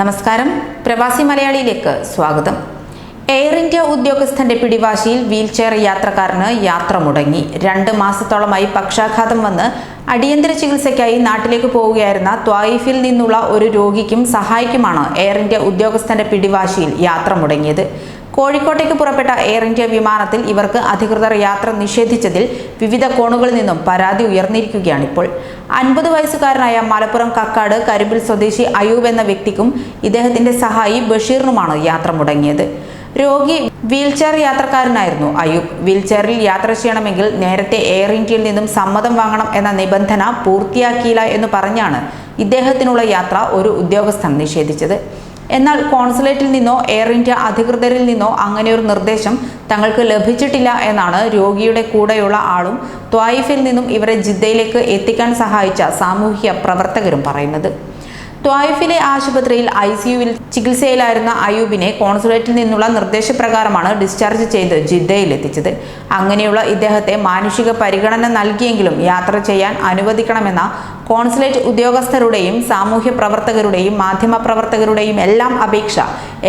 നമസ്കാരം. പ്രവാസി മലയാളിയിലേക്ക് സ്വാഗതം. എയർ ഇന്ത്യ ഉദ്യോഗസ്ഥന്റെ പിടിവാശിയിൽ വീൽചെയർ യാത്രക്കാരന് യാത്ര മുടങ്ങി. രണ്ട് മാസത്തോളമായി പക്ഷാഘാതം വന്ന് അടിയന്തര ചികിത്സയ്ക്കായി നാട്ടിലേക്ക് പോവുകയായിരുന്ന ത്വായിഫിൽ നിന്നുള്ള ഒരു രോഗിക്കും സഹായിക്കുമാണ് എയർ ഇന്ത്യ ഉദ്യോഗസ്ഥന്റെ പിടിവാശിയിൽ യാത്ര മുടങ്ങിയത്. കോഴിക്കോട്ടേക്ക് പുറപ്പെട്ട എയർ ഇന്ത്യ വിമാനത്തിൽ ഇവർക്ക് അധികൃതർ യാത്ര നിഷേധിച്ചതിൽ വിവിധ കോണുകളിൽ നിന്നും പരാതി ഉയർന്നിരിക്കുകയാണ് ഇപ്പോൾ. അൻപത് വയസ്സുകാരനായ മലപ്പുറം കക്കാട് കരിമ്പിൽ സ്വദേശി അയൂബ് എന്ന വ്യക്തിക്കും ഇദ്ദേഹത്തിന്റെ സഹായി ബഷീറിനുമാണ് യാത്ര മുടങ്ങിയത്. രോഗി വീൽചെയർ യാത്രക്കാരനായിരുന്നു അയൂബ്. വീൽചെയറിൽ യാത്ര ചെയ്യണമെങ്കിൽ നേരത്തെ എയർ ഇന്ത്യയിൽ നിന്നും സമ്മതം വാങ്ങണം എന്ന നിബന്ധന പൂർത്തിയാക്കിയില്ല എന്ന് പറഞ്ഞാണ് ഇദ്ദേഹത്തിനുള്ള യാത്ര ഒരു ഉദ്യോഗസ്ഥൻ നിഷേധിച്ചത്. എന്നാൽ കോൺസുലേറ്റിൽ നിന്നോ എയർ ഇന്ത്യ അധികൃതരിൽ നിന്നോ അങ്ങനെയൊരു നിർദ്ദേശം തങ്ങൾക്ക് ലഭിച്ചിട്ടില്ല എന്നാണ് രോഗിയുടെ കൂടെയുള്ള ആളും ത്വായിഫിൽ നിന്നും ഇവരെ ജിദ്ദയിലേക്ക് എത്തിക്കാൻ സഹായിച്ച സാമൂഹ്യ പ്രവർത്തകരും പറയുന്നത്. ത്വായിഫിലെ ആശുപത്രിയിൽ ഐ സിയുവിൽ ചികിത്സയിലായിരുന്ന അയൂബിനെ കോൺസുലേറ്റിൽ നിന്നുള്ള നിർദ്ദേശപ്രകാരമാണ് ഡിസ്ചാർജ് ചെയ്ത് ജിദ്ദയിൽ എത്തിച്ചത് അങ്ങനെയുള്ള ഇദ്ദേഹത്തെ മാനുഷിക പരിഗണന നൽകിയെങ്കിലും യാത്ര ചെയ്യാൻ അനുവദിക്കണമെന്ന കോൺസുലേറ്റ് ഉദ്യോഗസ്ഥരുടെയും സാമൂഹ്യ പ്രവർത്തകരുടെയും മാധ്യമ പ്രവർത്തകരുടെയും എല്ലാം അപേക്ഷ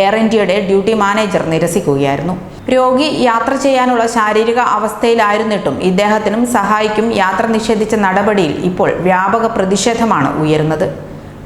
എയർ ഇന്ത്യയുടെ ഡ്യൂട്ടി മാനേജർ നിരസിക്കുകയായിരുന്നു. രോഗി യാത്ര ചെയ്യാനുള്ള ശാരീരിക അവസ്ഥയിലായിരുന്നിട്ടും ഇദ്ദേഹത്തിനും സഹായിക്കും യാത്ര നിഷേധിച്ച നടപടിയിൽ ഇപ്പോൾ വ്യാപക പ്രതിഷേധമാണ് ഉയരുന്നത്.